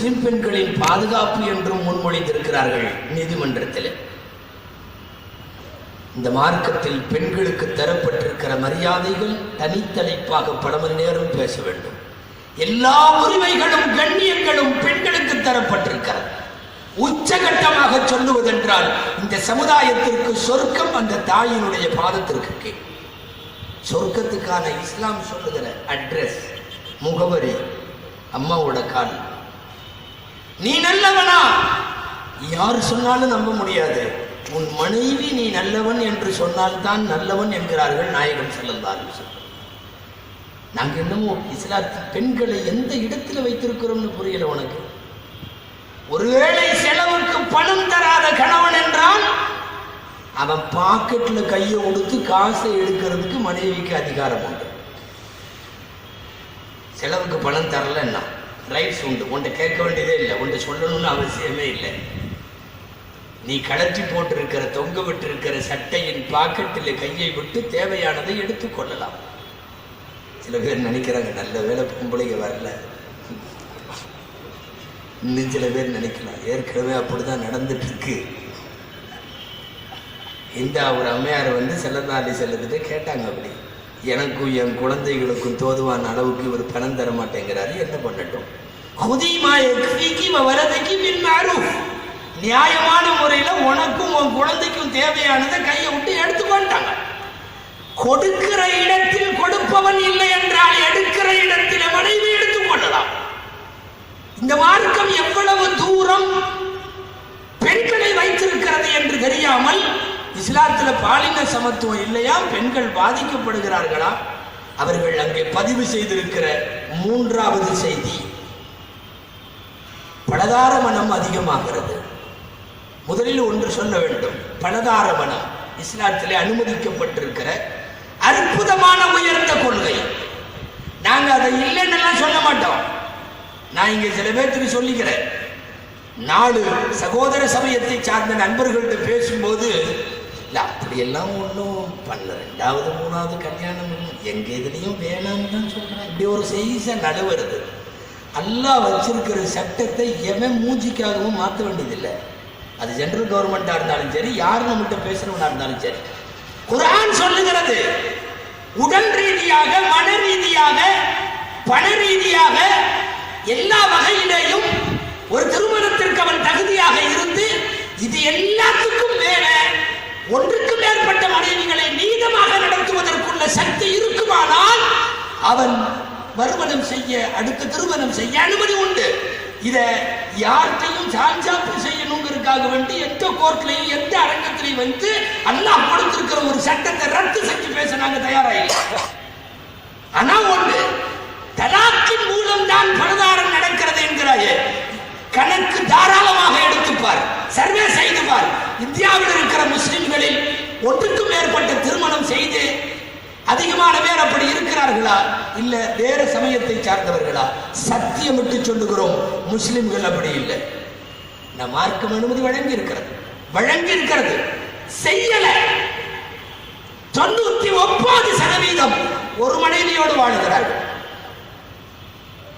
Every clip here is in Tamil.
முஸ்லிம் பெண்களின் பாதுகாப்பு என்றும் முன்மொழிந்திருக்கிறார்கள் நீதிமன்றத்தில். இந்த மார்க்கத்தில் பெண்களுக்கு தரப்பட்டிருக்கிற மரியாதைகள் தனித்தலைப்பாக பல மணி நேரம் பேச வேண்டும். எல்லா உரிமைகளும் கண்ணியங்களும் பெண்களுக்கு தரப்பட்டிருக்கிறது. உச்சகட்டமாக சொல்லுவதென்றால் இந்த சமுதாயத்திற்கு சொர்க்கம் அந்த தாயினுடைய பாதத்திற்கு கீழ். சொர்க்கத்துக்கான இஸ்லாம் சொல்லுகிற அட்ரஸ் முகவரி அம்மாவோட கால். நீ நல்லவனா? யார் சொன்னாலும் நம்ப முடியாது. உன் மனைவி நீ நல்லவன் என்று சொன்னால்தான் நல்லவன் என்கிறார்கள் நாயகம் செல்லந்தாலும் நாங்க என்னமோ இஸ்லாத்தில் பெண்களை எந்த இடத்துல வைத்திருக்கிறோம்னு புரியல உனக்கு? ஒருவேளை செலவுக்கு பணம் தராத கணவன் என்றால் அவன் பாக்கெட்ல கையை கொடுத்து காசை எடுக்கிறதுக்கு மனைவிக்கு அதிகாரம் உண்டு. செலவுக்கு பணம் தரலன்னா ரைட்ஸ் உண்டு. ஒன்று கேட்க வேண்டியதே இல்லை. ஒன்று சொல்லணும்னு அவசியமே இல்லை. நீ கழற்றி போட்டிருக்கிற தொங்க விட்டிருக்கிற சட்டையின் பாக்கெட்டில் கையை விட்டு தேவையானதை எடுத்துக்கொள்ளலாம் சில பேர் நினைக்கிறாங்க நல்ல வேலை பொம்பளைங்க வரல. இன்னும் சில பேர் நினைக்கலாம் ஏற்கனவே அப்படிதான் நடந்துட்டு இருக்கு இந்த ஒரு அம்மையார் வந்து செல்லந்தாலி செல்லத்துட்டு கேட்டாங்க அப்படி. எனக்கும் என் குழந்தைகளுக்கும் தோதுவான அளவுக்கு இவர் பணம் தர மாட்டேங்கிறாரு என்ன பண்ணட்டும் வரதைக்கு பின் நியாயமான முறையில உனக்கும் உன் குழந்தைக்கும் தேவையானதை கையை விட்டு எடுத்துக்கொண்டாங்க கொடுக்கிற இடத்தில் கொடுப்பவன் இல்லை என்றால் எடுக்கிற இடத்தில் மனைவி எடுத்துக் கொள்ளலாம். இந்த மார்க்கம் எவ்வளவு தூரம் பெண்களை வைத்திருக்கிறது என்று தெரியாமல் இஸ்லாத்துல பாலின சமத்துவம் இல்லையா? பெண்கள் பாதிக்கப்படுகிறார்களா? அவர்கள் அங்கே பதிவு செய்திருக்கிற மூன்றாவது செய்தி. பலதார மனம் அதிகமாகிறது. முதலில் ஒன்று சொல்ல வேண்டும். பலதார மனம். இஸ்லாத்திலே அனுமதிக்கப்பட்டிருக்கிற அற்புதமான உயர்ந்த கொள்கை. நாங்க அதை இல்லைன்னு சொல்ல மாட்டோம். நான் இங்க சில பேர்த்துக்கு சொல்லிக்கிறேன். நாலு சகோதர சமயத்தை சார்ந்த நண்பர்கள்ட்ட பேசும்போது இல்லை அப்படியெல்லாம் ஒன்றும் பண்ணல. ரெண்டாவது மூணாவது கல்யாணம் எங்கள் இதுலேயும் வேணாம்னு தான் சொல்கிறேன் இப்படி ஒரு செய்ச நடுவருது அல்லாஹ் வச்சிருக்கிற சட்டத்தை எவன் மூஞ்சிக்காகவும் மாற்ற வேண்டியதில்லை. அது ஜென்ரல் கவர்மெண்ட்டாக இருந்தாலும் சரி யார் நம்மகிட்ட பேசுகிறவனாக இருந்தாலும் சரி. குரான் சொல்லுகிறது உடல் ரீதியாக மன ரீதியாக பண ரீதியாக எல்லா வகையிலேயும் ஒரு திருமணத்திற்கு அவன் தகுதியாக இருந்து இது எல்லாத்துக்கும் மேல ஒன்றுக்கு மேற்பட்ட மனைவிகளை நீதமாக நடத்துவதற்குள்ள சக்தி இருக்குமானால் அவன் மறுமணம் செய்ய அடுத்த திருமணம் செய்ய அனுமதி உண்டு. இத யார்கிட்டையும் சாஞ்சாப்பு செய்யணுங்கிறதுக்காக வேண்டி எந்த கோர்ட்லையும் எந்த அரங்கத்திலையும் வந்து அல்லாஹ் கொடுத்திருக்கிற ஒரு சட்டத்தை ரத்து செஞ்சு பேச நாங்க தயாராக ஆனா ஒண்ணு தலாக்கின் மூலம்தான் பலதாரம் நடக்கிறது என்கிறாயே. கணக்கு தாராளமாக எடுத்துப்பார். சர்வே செய்து பார். இந்தியாவில் ஒன்றுக்கும் மேற்பட்ட திருமணம் செய்து அதிகமான பேர் அப்படி இருக்கிறார்களா? இல்ல வேற சமயத்தை சார்ந்தவர்களா? சத்தியம் விட்டு சொல்லுகிறோம். முஸ்லிம்கள் அப்படி இல்லை. நம் மார்க்கம் அனுமதி வழங்கி இருக்கிறது வழங்கி இருக்கிறது செய்யல. தொண்ணூத்தி ஒன்பது சதவீதம் ஒரு மனைவியோடு வாழுகிறார்கள்.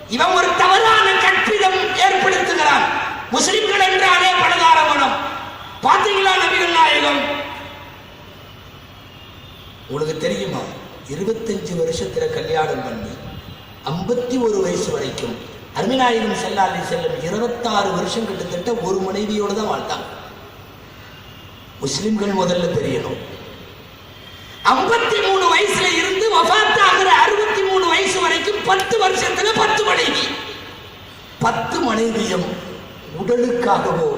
இவன் ஒரு தவறான கற்பிதம் ஏற்படுத்துகிறான். முஸ்லிம்கள் என்றாலே பலதார மனம். பாத்தீங்களா நபிகள் நாயகம்? உங்களுக்கு தெரியுமா? இருபத்தஞ்சு வருஷத்துல கல்யாணம் பண்ணி ஐம்பத்தி ஒரு வயசு வரைக்கும் அருமிநாயகம் செல்லாதி செல்லும் இருபத்தாறு வருஷம் கிட்டத்தட்ட ஒரு மனைவியோடு தான் வாழ்ந்தாங்க. முஸ்லிம்கள் முதல்ல தெரியணும் ஐம்பத்தி மூணு வயசுல இருந்து வஃபாத்தாகிற அறுபத்தி மூணு வயசு வரைக்கும் பத்து வருஷத்துல பத்து மனைவி. பத்து மனைவியும் உடலுக்காகவோ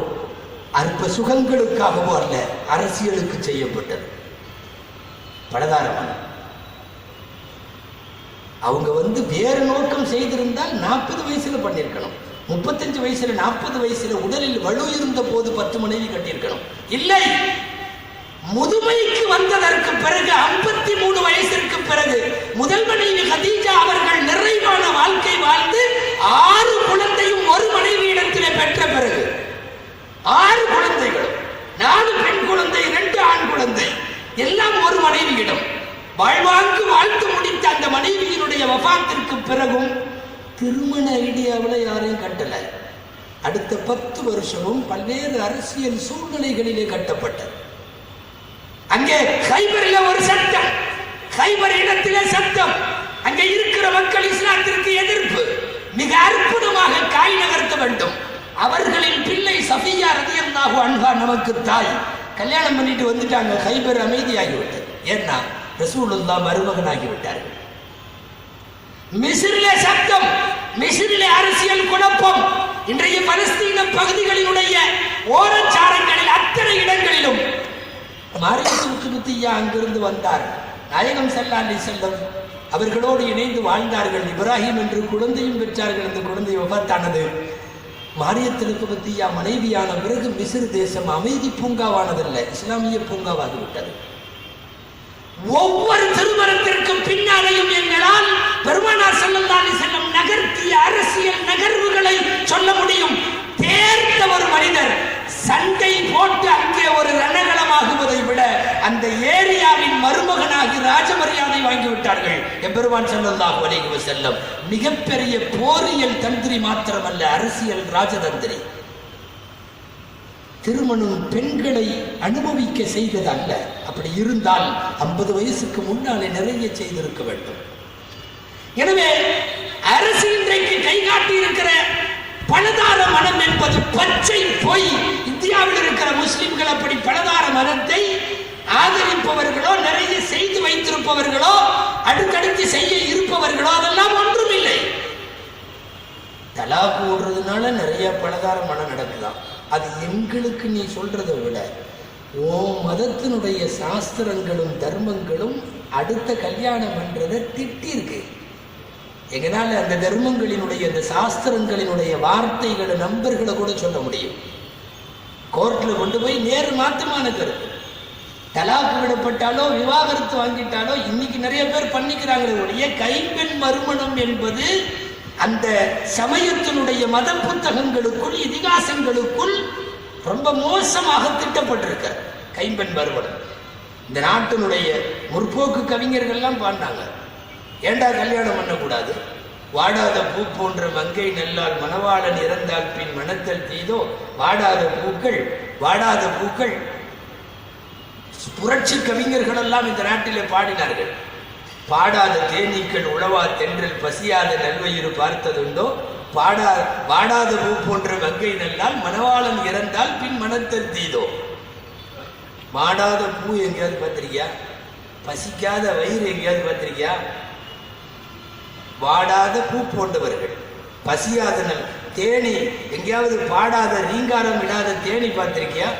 அற்ப சுகங்களுக்காகவோ அல்ல அரசியலுக்கு செய்யப்பட்டது. பலதாரமான அவங்க வந்து வேறு நோக்கம் செய்திருந்தால் நாற்பது வயசுல பண்ணியிருக்கணும். முப்பத்தஞ்சு வயசுல நாற்பது வயசுல உடலில் வலு இருந்த போது பத்து மனைவி கட்டியிருக்கணும். இல்லை. முதுமைக்கு வந்ததற்கு பிறகு ஐம்பத்தி மூணு வயசிற்கு பிறகு முதல் மனைவி ஹதீஜா அவர்கள் நிறைவான வாழ்க்கை வாழ்ந்து ஆறு குழந்தையும் ஒரு மனைவியிடத்திலே பெற்ற பிறகு ஆறு குழந்தைகள் நாலு பெண் குழந்தை இரண்டு ஆண் குழந்தை எல்லாம் ஒரு மனைவியிடம். வாழ்வாங்கு வாழ்த்து முடித்த அந்த மனைவியினுடைய வபாத்திற்கு பிறகும் திருமண ஐடியாவில் யாரையும் கட்டல. அடுத்த பத்து வருஷமும் பல்வேறு அரசியல் சூழ்நிலைகளிலே கட்டப்பட்டது. அங்கே கைபரில் ஒரு சட்டம். கைபர் இடத்திலே சட்டம். அங்கே இருக்கிற மக்கள் இஸ்லாத்திற்கு எதிர்ப்பு. மிக அற்புதமாக காய் நகர்த்த வேண்டும். அவர்களின் பிள்ளை சஃபியா ரதியல்லாஹு அன்பா நமக்கு தாய். கல்யாணம் பண்ணிட்டு வந்துட்டாங்க. கைபர் அமைதியாகிவிட்டது. ஏன்னா ரசூலுல்லா மருமகனாகி விட்டார்கள் மிசிறிலே சத்தம் மிசிறிலே அரசியல் குழப்பம். இன்றைய பலஸ்தீன பகுதிகளினுடைய ஓரச்சாரங்களில் அத்தனை இடங்களிலும் மாரியத்து திருத்தியா அங்கிருந்து வந்தார். நாயகம் ஸல்லல்லாஹு அலைஹி செல்லம் அவர்களோடு இணைந்து வாழ்ந்தார்கள். இப்ராஹிம் என்று குழந்தையும் பெற்றார்கள். அந்த குழந்தை விபத்தானது மாரியத்திற்கு பத்தியா மனைவியான பிறகு மிசிறு தேசம் அமைதி பூங்காவானதல்ல இஸ்லாமிய பூங்காவாகிவிட்டது. ஒவ்வொரு திருமணத்திற்கும் பின்னாலேயும் எங்களால் பெருமானார் ஸல்லல்லாஹு செல்லும் செல்லம் நகர்த்திய அரசியல் நகர்வுகளை சொல்ல முடியும். தேர்ந்த ஒரு மனிதர் சண்டை போட்டு அங்கே ஒரு ரணகலமாகுவதை விட அந்த ஏரியாவின் மருமகனாகி ராஜமரியாதை வாங்கிவிட்டார்கள் எம்பெருமான் ஸல்லல்லாஹு அலைஹி செல்லும் மிகப்பெரிய போரியல் தந்திரி மாத்திரமல்ல அரசியல் ராஜதந்திரி. திருமணம் பெண்களை அனுபவிக்க செய்தது அல்ல. அப்படி இருந்தால் ஐம்பது வயசுக்கு முன்னாலே நிறைய செய்திருக்க வேண்டும். எனவே அரசு இன்றைக்கு கை காட்டி இருக்கிற பலதார மனம் என்பது பச்சை பொய். இந்தியாவில் இருக்கிற முஸ்லிம்கள் அப்படி பலதார மனத்தை ஆதரிப்பவர்களோ நிறைய செய்து வைத்திருப்பவர்களோ அடுத்தடுத்து செய்ய இருப்பவர்களோ அதெல்லாம் ஒன்றுமில்லை. தலாக்கு ஓடுறதுனால நிறைய பலதார மனம் நடக்குதான் அது எங்களுக்கு நீ சொல்றதை விட ஓ மதத்தினுடைய சாஸ்திரங்களும் தர்மங்களும் அடுத்த கல்யாணம் பண்றதை திட்டிருக்கு எங்களால் அந்த தர்மங்களினுடைய அந்த சாஸ்திரங்களினுடைய வார்த்தைகளை நம்பர்களை கூட சொல்ல முடியும். கோர்ட்டில் கொண்டு போய் நேர் மாத்தமான கருத்து. தலாக்கு விடப்பட்டாலோ விவாகரத்து வாங்கிட்டாலோ இன்னைக்கு நிறைய பேர் பண்ணிக்கிறாங்களே ஒழிய கைப்பெண் மறுமணம் என்பது அந்த சமயத்தினுடைய மத புத்தகங்களுக்குள் இதிகாசங்களுக்குள் ரொம்ப மோசமாக திட்டப்பட்டிருக்க கைம்பெண் மறுமணம் இந்த நாட்டினுடைய முற்போக்கு கவிஞர்கள்லாம் பாடினாங்க. ஏண்டா கல்யாணம் பண்ணக்கூடாது? வாடாத பூ போன்ற மங்கை நல்லால் மணவாளன் இறந்தால் பின் மணத்தல் தீதோ? வாடாத பூக்கள் வாடாத பூக்கள். புரட்சி கவிஞர்கள் எல்லாம் இந்த நாட்டிலே பாடினார்கள். பாடாத தேனீக்கள் உழவா தென்றல் பசியாத நல்வயிறு பார்த்ததுண்டோ? பாடா வாடாத பூ போன்ற மங்கை நல்லால் மணவாளன் இறந்தால் பின் மனத்தல் தீதோ மாடாத பூ எங்கேயாவது பார்த்திருக்கியா? பசிக்காத வயிறு எங்கேயாவது பார்த்திருக்கியா? வாடாத பூ போன்றவர்கள் பசியாத நல் தேனி எங்கேயாவது பாடாத ரீங்காரம் இடாத தேனி பார்த்திருக்கியா?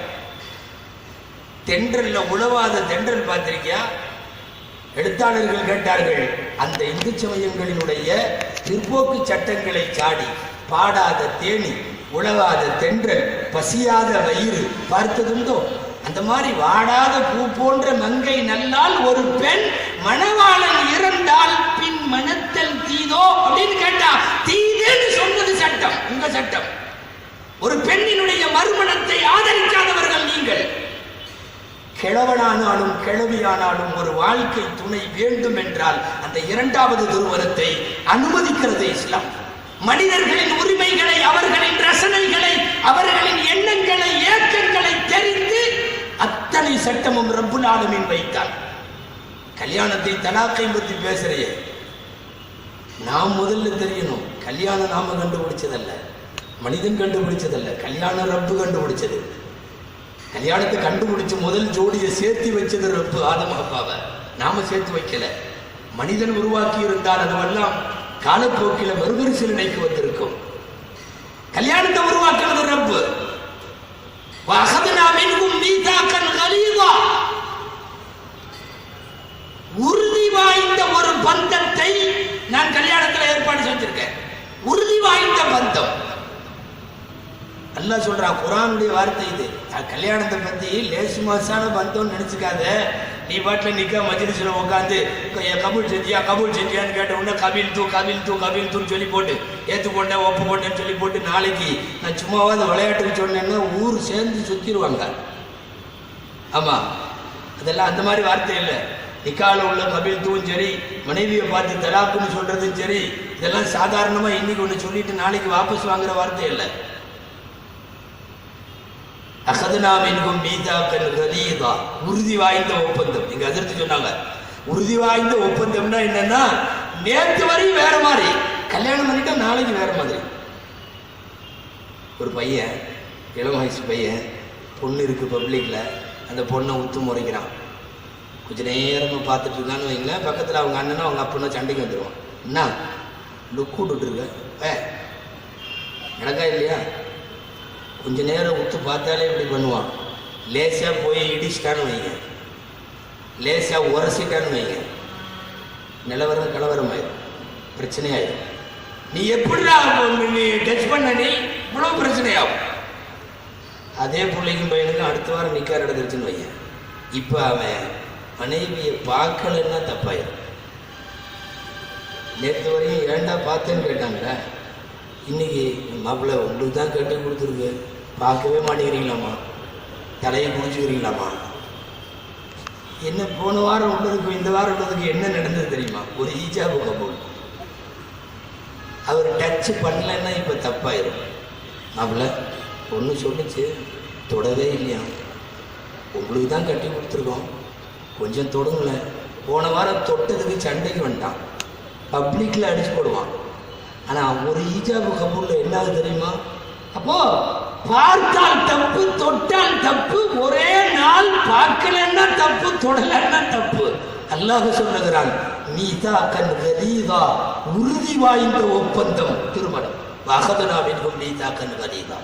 தென்றல்ல உழவாத தென்றல் பார்த்திருக்கியா? எழுத்தாளர்கள் கேட்டார்கள் அந்த இந்து சமயங்களினுடைய பிற்போக்கு சட்டங்களை சாடி பாடாத தேனி உழவாத தென்றல் பசியாத வயிறு பார்த்ததுண்டோ? அந்த மாதிரி வாடாத பூ போன்ற மங்கை நல்லால் ஒரு பெண் மணவாளன் இறந்தால் பின் மனத்தல் தீதோ? அப்படின்னு கேட்டா தீதுன்னு சொன்னது சட்டம் உங்க சட்டம். ஒரு பெண்ணினுடைய மறுமணத்தை ஆதரிக்காதவர்கள் நீங்கள். கிழவனானாலும் கிழவியானாலும் ஒரு வாழ்க்கை துணை வேண்டும் என்றால் அந்த இரண்டாவது திருமணத்தை அனுமதிக்கிறது இஸ்லாம். மனிதர்களின் உரிமைகளை அவர்களின் ரசனைகளை அவர்களின் எண்ணங்களை ஏக்கங்களை தெரிந்து அத்தனை சட்டமும் ரப்புல் ஆலமீன் வைத்தான். கல்யாணத்தை தலாக்கை பற்றி பேசுறையே நாம் முதல்ல தெரியணும் கல்யாணம் நாம கண்டுபிடிச்சதல்ல. மனிதன் கண்டுபிடிச்சதல்ல கல்யாணம் ரப்பு கண்டுபிடிச்சது. கல்யாணத்தை கண்டுபிடிச்சு முதல் ஜோடியை சேர்த்து வச்சது ரப்பு ஆதம் அப்பாவை. நாம சேர்த்து வைக்கல. மனிதன் உருவாக்கி இருந்தால் அதுவெல்லாம் காலப்போக்கில் மறுபரிசீலனைக்கு வந்திருக்கும். கல்யாணத்தை உருவாக்குறது ரப்பு. உறுதி வாய்ந்த ஒரு பந்தத்தை நான் கல்யாணத்தில் ஏற்பாடு செஞ்சிருக்கேன். உறுதி வாய்ந்த பந்தம். நல்லா சொல்றான் குரானுடைய வார்த்தை இது. நான் கல்யாணத்தை பத்தி லேசு மாசான பந்தம்னு நினைச்சுக்காத. நீ பாட்டில் நிக்க மஜ்லிஸ்ல உட்காந்து கபூல் செஞ்சியா கபூல் செஞ்சியான்னு கேட்ட உடனே கபில் தூ கபில் தூ கபில் தூன்னு சொல்லி போட்டு ஏற்றுக்கொண்டேன் ஒப்பு கொண்டேன்னு சொல்லி போட்டு நாளைக்கு நான் சும்மாவாது விளையாட்டுக்கு சொன்னேன்னா ஊர் சேர்ந்து சுற்றிடுவாங்க ஆமா. அதெல்லாம் அந்த மாதிரி வார்த்தை இல்லை. நிக்கால உள்ள கபில் தூவும் சரி மனைவியை பார்த்து தலாக்குன்னு சொல்றதும் சரி இதெல்லாம் சாதாரணமாக இன்னைக்கு ஒன்று சொல்லிட்டு நாளைக்கு வாபஸ் வாங்குற வார்த்தை இல்லை. அகதனாமின்கும் மீதாக்கல் கலீதா. உறுதி வாய்ந்த ஒப்பந்தம். இங்க அதிர்த்து சொன்னாங்க. உறுதி வாய்ந்த ஒப்பந்தம்னா என்னன்னா நேற்று வரையும் வேற மாதிரி கல்யாணம் பண்ணிட்டா நாளைக்கு வேற மாதிரி. ஒரு பையன் இளம் வயசு பையன் பொண்ணு இருக்கு பப்ளிக்ல அந்த பொண்ணை உத்து முறைக்கிறான். கொஞ்ச நேரமா பார்த்துட்டு இருக்கான்னு வைங்களேன். பக்கத்தில் அவங்க அண்ணனும் அவங்க அப்பனும் சண்டைக்கு வந்துடுவான் என்ன? லுக் விட்டுட்டு இருக்க. ஏ நடக்கா இல்லையா? கொஞ்ச நேரம் உத்து பார்த்தாலே இப்படி பண்ணுவான். லேசாக போய் இடிச்சிட்டான்னு வைங்க. லேசாக உரசிட்டான்னு வைங்க. நிலவரம் கலவரம் பிரச்சனையாயிடும் பிரச்சனை நீ எப்படிடா நீ டச் பண்ண நீ இவ்வளோ பிரச்சனையாகும். அதே பிள்ளைக்கும் பையனுக்கும் அடுத்த வாரம் நிக்கார் நடந்துருச்சுன்னு வையன் இப்போ அவன் மனைவியை பார்க்கலன்னா தப்பாயிடும் நேற்று வரையும் ஏன்டா பார்த்தேன்னு கேட்டாங்களா? இன்னைக்கு மாப்பிள்ளை உங்களுக்கு தான் கட்டி கொடுத்துருக்கு. பார்க்கவே மாட்டேங்கிறீங்களாம்மா. தலையை குடிச்சுக்கிறீங்களாம்மா என்ன போன வாரம் உள்ளதுக்கும் இந்த வாரம் உள்ளதுக்கு என்ன நடந்தது தெரியுமா? ஒரு ஈஜா போக போகும் அவர் டச் பண்ணலன்னா இப்போ தப்பாயிரும். அவளை ஒன்று சொல்லிச்சு தொடவே இல்லையா? உங்களுக்கு தான் கட்டி கொடுத்துருக்கோம். கொஞ்சம் தொடுங்களேன். போன வாரம் தொட்டதுக்கு சண்டைக்கு வந்துட்டான். பப்ளிக்கில் அடிச்சு போடுவான். ஆனால் ஒரு ஈஜாபு கபூரில் என்ன ஆகுது தெரியுமா? அப்போது பார்த்தால் தப்பு தொட்டால் தப்பு ஒரே நாள் பார்க்கலன்னா தப்பு தொடலன்னா தப்பு. அல்லாஹ் சொல்லுகிறான் நீதா கண் கலீதா உறுதி வாய்ந்த ஒப்பந்தம் திருமணம். வகதனாவின் நீதா கண் கலீதா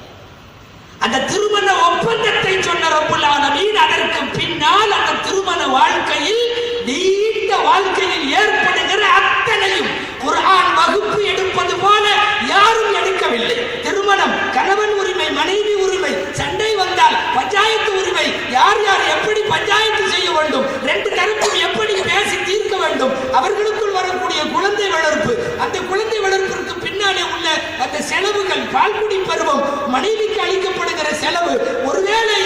அந்த திருமண ஒப்பந்தத்தை சொன்ன ரப்புல் மீன் அதற்கு பின்னால் அந்த திருமண வாழ்க்கையில் நீண்ட வாழ்க்கையில் ஏற்படுகிற அத்தனையும் குர்ஆன் வகுப்பு எடுப்பது போல யாரும் எடுக்கவில்லை திருமணம் கணவன் உரிமை மனைவி உரிமை சண்டை வந்தால் பஞ்சாயத்து உரிமை யார் யார் எப்படி பஞ்சாயத்து செய்ய வேண்டும் ரெண்டு தரப்பும் எப்படி பேசி தீர்க்க வேண்டும் அவர்களுக்குள் வரக்கூடிய குழந்தை வளர்ப்பு அந்த குழந்தை வளர்ப்பிற்கு பின்னாலே உள்ள அந்த செலவுகள் பால்குடி பருவம் மனைவிக்கு அளிக்கப்படுகிற செலவு ஒருவேளை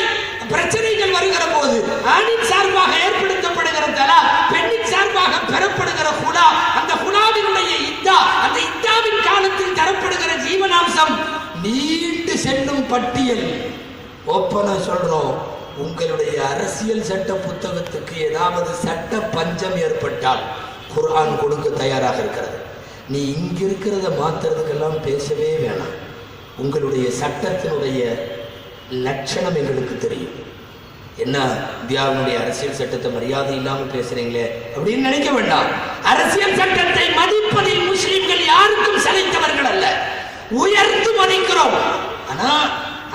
பிரச்சனைகள் வருகிற போது ஆணின் சார்பாக ஏற்படுத்தப்படுகிற தலா பெண்ணின் சார்பாக பெறப்படுகிற குலா அந்த குலாவினுடைய இத்தா அந்த இத்தாவின் காலத்தில் தரப்படுகிற ஜீவனாம்சம் நீண்டு செல்லும் பட்டியல் ஓப்பனா சொல்றோம் உங்களுடைய அரசியல் சட்ட புத்தகத்துக்கு ஏதாவது சட்ட பஞ்சம் ஏற்பட்டால் குர்ஆன் கொடுக்க தயாராக இருக்கிறது. நீ இங்க இருக்கிறத மாத்துறதுக்கெல்லாம் பேசவே வேணாம். உங்களுடைய சட்டத்தினுடைய லட்சணம் எங்களுக்கு தெரியும். என்ன இந்தியாவுடைய அரசியல் சட்டத்தை மரியாதை இல்லாம பேசுறீங்களே அப்படின்னு நினைக்க வேண்டாம். அரசியல் சட்டத்தை மதிப்பதில் முஸ்லிம்கள் யாருக்கும் சலைத்தவர்கள் அல்ல. உயர்த்து மதிக்கிறோம். ஆனா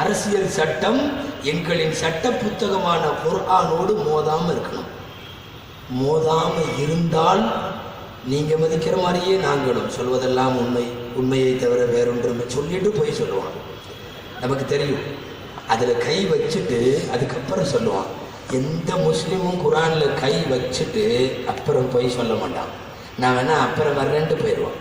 அரசியல் சட்டம் எங்களின் சட்ட புத்தகமான குர்ஆனோடு மோதாமல் இருக்கணும். மோதாமல் இருந்தால் நீங்கள் மதிக்கிற மாதிரியே நாங்களும் சொல்வதெல்லாம் உண்மை உண்மையை தவிர வேறொன்றுமே சொல்லிட்டு போய் சொல்லுவான் நமக்கு தெரியும். அதில் கை வச்சுட்டு அதுக்கப்புறம் சொல்லுவான் எந்த முஸ்லீமும் குரானில் கை வச்சுட்டு அப்புறம் போய் சொல்ல மாட்டான். நான் வேணா அப்புறம் வர்றேன்ட்டு போயிடுவான்.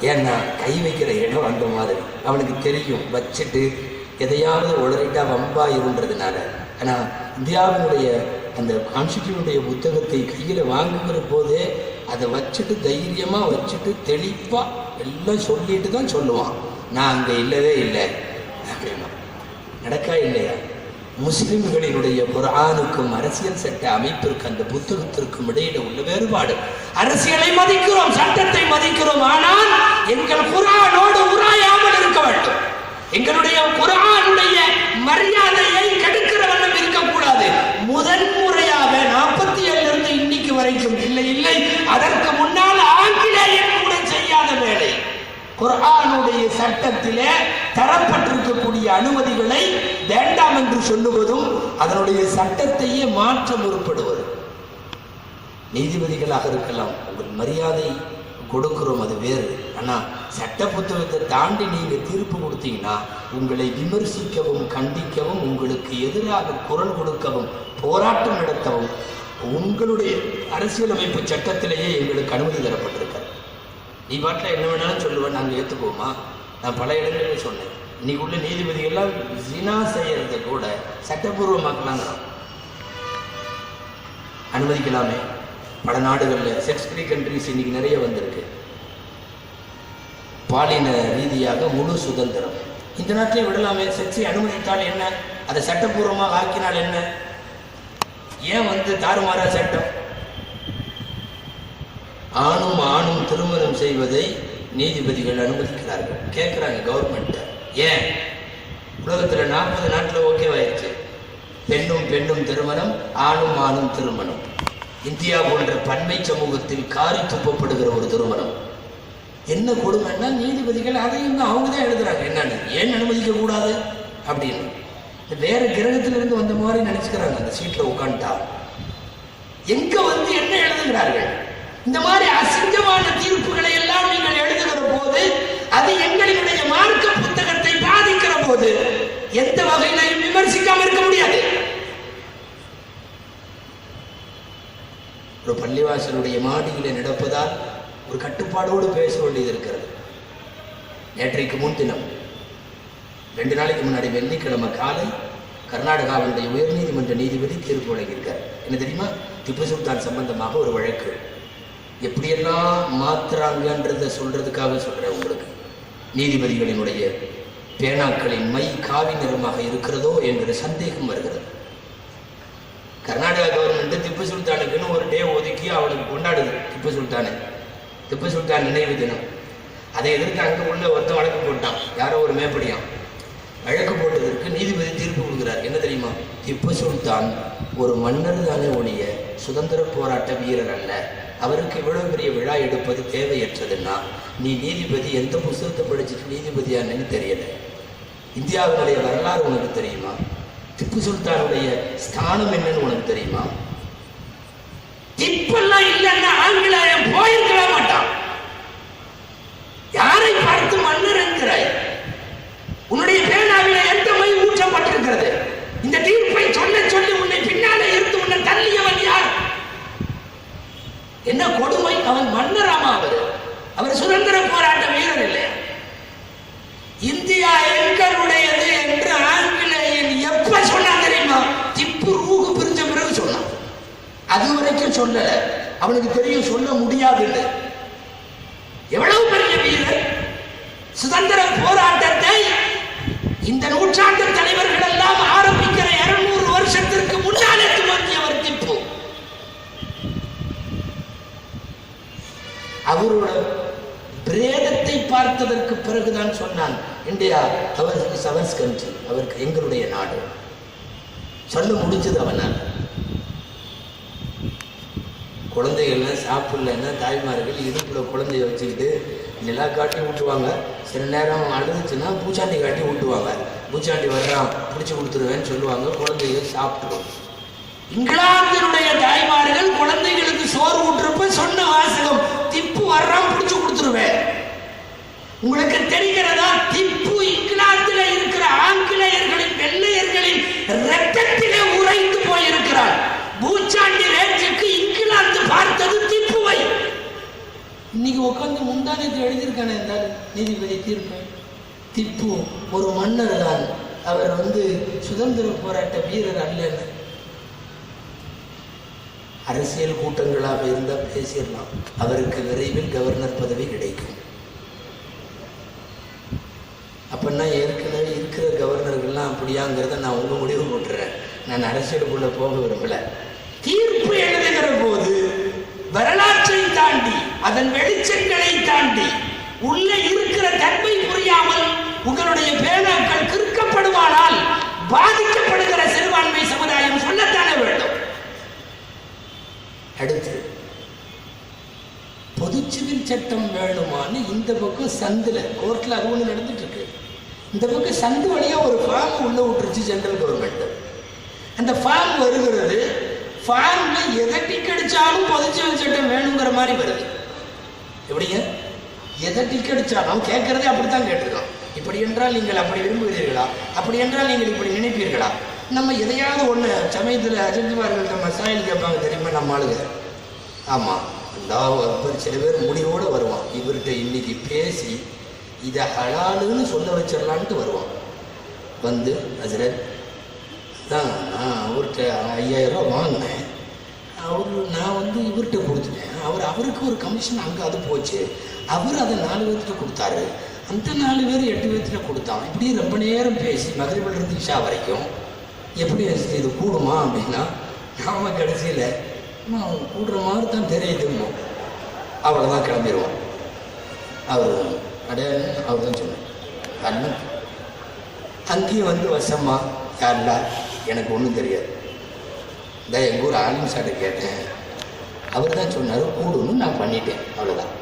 ஏன்னா கை வைக்கிற இடம் அந்த மாதிரி. அவனுக்கு தெரியும். வச்சுட்டு எதையாவது உளறிட்டா வம்பா இருன்றதுனால. ஆனால் இந்தியாவினுடைய அந்த கான்ஸ்டியூனுடைய புத்தகத்தை கையில் வாங்குகிற போதே அதை வச்சுட்டு தைரியமாக வச்சுட்டு தெளிப்பாக எல்லாம் சொல்லிட்டு தான் சொல்லுவான். நான் அங்கே இல்லவே இல்லை. அப்படின்னா நடக்கா இல்லையா? முஸ்லிம்களினுடைய குரானுக்கும் அரசியல் சட்ட அமைப்பிற்கு அந்த புத்தகத்திற்கும் இடையில உள்ள வேறுபாடு. அரசியலை மதிக்கிறோம் சட்டத்தை மதிக்கிறோம் ஆனால் எங்கள் குரானோடு உராயாமல் இருக்க வேண்டும். எங்களுடைய குரானுடைய மரியாதையை கெடுக்கிற வண்ணம் இருக்கக்கூடாது. முதன் முறையாக நாற்பத்தி ஏழுல இருந்து இன்னைக்கு வரைக்கும் இல்லை இல்லை. அதற்கு முன்னால் ஆங்கிலேயன் கூட செய்யாத வேலை. குர்ஆனுடைய சட்டத்திலே தரப்பட்டிருக்கக்கூடிய அனுமதிகளை வேண்டாம் என்று சொல்லுவதும் அதனுடைய சட்டத்தையே மாற்ற முற்படுவது நீதிபதிகளாக இருக்கலாம் உங்கள் மரியாதை கொடுக்குறோம் அது வேறு. ஆனால் சட்ட புத்தகத்தை தாண்டி நீங்கள் தீர்ப்பு கொடுத்தீங்கன்னா உங்களை விமர்சிக்கவும் கண்டிக்கவும் உங்களுக்கு எதிராக குரல் கொடுக்கவும் போராட்டம் நடத்தவும் உங்களுடைய அரசியலமைப்பு சட்டத்திலேயே எங்களுக்கு அனுமதி தரப்பட்டிருக்கார். நீ பாட்டில் என்ன வேணாலும் சொல்லுவேன் நாங்கள் ஏற்றுக்குவோமா நான் பல இடங்களில் சொன்னேன். இன்னைக்கு உள்ள நீதிபதிகள்லாம் ஜினா செய்யறதை கூட சட்டப்பூர்வமாக்கலாங்கிறான் அனுமதிக்கலாமே. பல நாடுகளில் செக்ஸ் ஃப்ரீ கண்ட்ரிஸ் இன்னைக்கு நிறைய வந்திருக்கு. பாலின ரீதியாக முழு சுதந்திரம். இந்த நாட்டிலே விடலாமே செக்ஸை அனுமதித்தால் என்ன? அதை சட்டப்பூர்வமாக ஆக்கினால் என்ன? ஏன் வந்து தாறுமாறா சட்டம்? ஆணும் ஆணும் திருமணம் செய்வதை நீதிபதிகள் அனுமதிக்கிறார்கள். கேட்குறாங்க கவர்மெண்ட் ஏன்? உலகத்துல நாற்பது நாட்டில் ஓகேவாயிருச்சு பெண்ணும் பெண்ணும் திருமணம் ஆணும் ஆணும் திருமணம். இந்தியா போன்ற பன்மை சமூகத்தில் காரி துப்பப்படுகிற ஒரு திருமணம் என்ன கொடுமைன்னா நீதிபதிகள் அதையும் தான் அவங்க தான் எழுதுறாங்க. என்னன்னு? ஏன் அனுமதிக்க கூடாது? அப்படின்னு. வேற கிரகத்திலிருந்து வந்த மாதிரி நினைச்சுக்கிறாங்க. அந்த சீட்டில் உட்காந்துட்டா எங்க வந்து என்ன எழுதுகிறார்கள்? இந்த மாதிரி அசிங்கமான தீர்ப்புகளை எல்லாம் நீங்கள் எழுதுகிற போது அது எங்களுடைய மார்க்க புத்தகத்தை பாதிக்கிற போது எந்த வகையிலையும் விமர்சிக்காம இருக்க முடியாது. ஒரு பள்ளிவாசலுடைய மாடியில் நடப்பதால் ஒரு கட்டுப்பாடோடு பேச வேண்டியது இருக்கிறது நேற்றைக்கு முன்தினம் ரெண்டு நாளைக்கு முன்னாடி வெள்ளிக்கிழமை காலை கர்நாடகாவினுடைய உயர்நீதிமன்ற நீதிபதி தீர்ப்பு வழங்கியிருக்கார். என்ன தெரியுமா? திப்பு சுல்தான் சம்பந்தமாக ஒரு வழக்கு. எப்படியெல்லாம் மாத்துறாங்கன்றத சொல்றதுக்காக சொல்றேன் உங்களுக்கு. நீதிபதிகளினுடைய பேனாக்களின் மை காவி நிறமாக இருக்கிறதோ என்கிற சந்தேகம் வருகிறது. கர்நாடகா திப்பு சுல்தானுக்குன்னு ஒரு டே ஒதுக்கி அவனுக்கு கொண்டாடுது திப்பு சுல்தானை. திப்பு சுல்தான் நினைவு தினம். அதை எதிர்த்து அங்கே உள்ள ஒருத்தன் வழக்கு போட்டான். யாரோ ஒரு மேப்படியான் வழக்கு போட்டதற்கு நீதிபதி தீர்ப்பு கொடுக்கிறார். என்ன தெரியுமா? திப்பு சுல்தான் ஒரு மன்னர் தானே ஒழிய சுதந்திர போராட்ட வீரர் அல்ல. அவருக்கு இவ்வளவு பெரிய விழா எடுப்பது தேவையற்றதுன்னா நீ நீதிபதி எந்த புஸ்தகத்தை படிச்சுட்டு நீதிபதியானு தெரியல. இந்தியாவினுடைய வரலாறு உனக்கு தெரியுமா? திப்பு சுல்தானுடைய ஸ்தானம் என்னன்னு உனக்கு தெரியுமா? இப்பெல்லாம் இல்லைன்னா ஆங்கிலேயம் போயிருக்கவே மாட்டான். யாரை பார்த்து மன்னர் என்கிறாய்? உன்னுடைய பேனாவில எந்த மை ஊற்றப்பட்டிருக்கிறது? இந்த தீர்ப்பை சொல்ல சொல்லி உன்னை பின்னாலே இருந்து உன்னை தள்ளியவன் யார்? என்ன கொடுமை? அவன் மன்னராமா அவர் அவர் சுதந்திர போராட்ட வீரர் இல்லையா இந்தியா எங்களுடையது என்று ஆங்கிலேயன் எப்ப சொன்னான் தெரியுமா திப்பு ரூகு பிரிஞ்ச பிறகு சொன்னான் அது வரைக்கும் சொல்ல அவனுக்கு தெரியும் சொல்ல முடியாதுன்னு. எவ்வளவு பெரிய வீரர்? சுதந்திர போராட்டத்தை இந்த நூற்றாண்டு தலைவர்கள் எல்லாம் ஆரம்பிக்கிற இருநூறு வருஷத்திற்கு முன்னாலே துவங்கியவர் திப்பு. அவரோட பிரேதத்தை பார்த்ததற்கு பிறகுதான் சொன்னான் இந்தியா அவர் செவன்ஸ் கண்ட்ரி அவருக்கு எங்களுடைய நாடு. சொல்ல முடிஞ்சது அவனால். குழந்தைகள்லாம் சாப்பிடலன்னா தாய்மார்கள் இடுப்புல குழந்தைய வச்சுக்கிட்டு நிலா காட்டி ஊட்டுவாங்க. சில நேரம் அழுதுச்சுன்னா பூச்சாண்டி காட்டி ஊட்டுவாங்க. பூச்சாண்டி வர்றான் பிடிச்சி கொடுத்துருவேன்னு சொல்லுவாங்க. குழந்தைகள் சாப்பிட்டுரும். இங்கிலாந்தினுடைய தாய்மார்கள் குழந்தைகளுக்கு சோறு ஊட்டுறப்ப சொன்ன வாசகம் திப்பு வர்றான் பிடிச்சி கொடுத்துருவேன். உங்களுக்கு தெரிகிறதா? திப்பு இங்கிலாந்தில் இருக்கிற ஆங்கிலேயர்களின் வெள்ளையர்களின் ரத்தத்திலே உறைந்து போயிருக்கிறார். பூச்சாண்டி இன்னைக்கு உட்காந்து முந்தானத்தில் எழுதியிருக்கானே என்றால் நீதிபதி தீர்ப்பு. திப்பு ஒரு மன்னர் தான். அவர் வந்து சுதந்திர போராட்ட வீரர் அல்லன்னு அரசியல் கூட்டங்களாக இருந்தால் பேசிடலாம். அவருக்கு விரைவில் கவர்னர் பதவி கிடைக்கும். அப்படின்னா ஏற்கனவே இருக்கிற கவர்னர்கள்லாம் அப்படியாங்கிறத நான் உங்க முடிவு போட்டுறேன். நான் அரசியலுக்குள்ள போக விரும்பல. தீர்ப்பு எழுதுகிற போது வரலாற்றை தாண்டி அதன் வெளிச்சங்களை தாண்டி உள்ளே இருக்கிற தன்மை புரியாமல் உங்களுடைய பேனாக்கள் கிறுக்கப்படுவானால் பாதிக்கப்படுகிற சிறுபான்மை சமுதாயம் சொல்லத்தானே வேண்டும். அடுத்து பொது சிவில் சட்டம் வேணுமான்னு இந்த பக்கம் சந்தில் கோர்ட்டில் அது ஒன்று நடந்துட்டு இருக்கு இந்த பக்கம் சந்து வழியாக ஒரு ஃபார்ம் உள்ள விட்டுருச்சு சென்ட்ரல் கவர்மெண்ட் அந்த ஃபார்ம் வருகிறது ஃபார்ம்ல எதை டிக் அடிச்சாலும் பொது சிவில் வேணுங்கிற மாதிரி வருது. எப்படிங்க? எதை டிக் அடிச்சாலும் கேட்கறதே அப்படித்தான் கேட்டிருக்கோம். இப்படி என்றால் நீங்கள் அப்படி விரும்புகிறீர்களா? அப்படி என்றால் நீங்கள் இப்படி நினைப்பீர்களா? நம்ம எதையாவது ஒன்று சமயத்தில் அஜித்குமார்கள்ட்ட மசாயில் கேட்பாங்க தெரியுமா நம்ம ஆளுங்க? ஆமாம் அல்லாஹ் சில பேர் முடிவோடு வருவான். இவர்கிட்ட இன்னைக்கு பேசி இதை ஹலாலுன்னு சொல்ல வச்சிடலான்ட்டு வருவான். வந்து ஹசரத் தான் நான் அவர்கிட்ட ஐயாயிரரூவா வாங்கினேன். அவர் நான் வந்து இவர்கிட்ட கொடுத்துட்டேன். அவர் அவருக்கு ஒரு கமிஷன் அங்கே அது போச்சு. அவர் அதை நாலு பேர்கிட்ட கொடுத்தாரு. அந்த நாலு பேர் எட்டு பேர்த்துல கொடுத்தான். இப்படி ரொம்ப நேரம் பேசி மதுரையில் இருந்து இஷா வரைக்கும் எப்படி இது கூடுமா அப்படின்னா நாம கடைசியில் கூடுற மாதிரி தான் தெரியுதுமோ அவ்வளோதான் கிளம்பிடுவோம் அவர் அடைய அவர் தான் சொன்னார். அண்ணன். அங்கேயும் வந்து வசம்மா யாருலா எனக்கு ஒன்றும் தெரியாது. இந்த எங்கள் ஊர் ஆலிம் சார்ட்ட கேட்டேன். அவர் தான் சொன்னார் கூடுன்னு நான் பண்ணிட்டேன். அவ்வளோதான்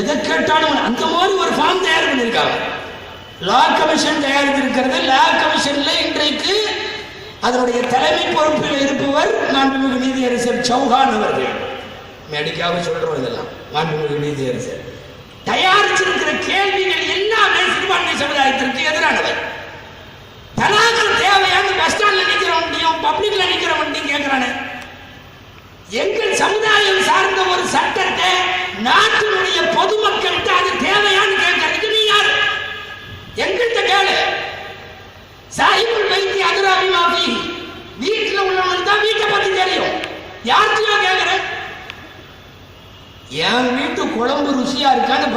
எதை கேட்டாலும் அந்த மாதிரி ஒரு ஃபார்ம் தயார் பண்ணியிருக்காங்க. லா கமிஷன் தயாரித்திருக்கிறது லா கமிஷனில் இன்றைக்கு அதனுடைய தலைமை பொறுப்பில் இருப்பவர் மாண்புமிகு நீதியரசர் சௌஹான் அவர்கள். மேடிக்காக சொல்கிறோம் இதெல்லாம் மாண்புமிகு நீதியரசர். தயாரிச்சிருக்கிற கேள்விகள் எல்லாமே சிறுபான்மை சமுதாயத்திற்கு எதிரானவை. தலாக்கள் தேவையான பஸ் ஸ்டாண்ட்ல நிக்கிறவன்டையும் பப்ளிக்ல நிக்கிறவன்டையும் கேட்கிறானே எங்கள் சமுதாயம் சார்ந்த ஒரு சட்டத்தை நாட்டினுடைய பொதுமக்கள்கிட்ட அது தேவையான்னு கேட்கறதுக்கு நீ யாரு? எங்கள்கிட்ட கேளு. சாஹிபுல் வைத்தி அதுராபி மாஃபி வீட்டுல உள்ளவனுக்கு தான் வீட்டை பத்தி தெரியும். யார்கிட்டயோ கேட்கற என் வீட்டு குழம்பு ருசியா இருக்கான்னு பஸ்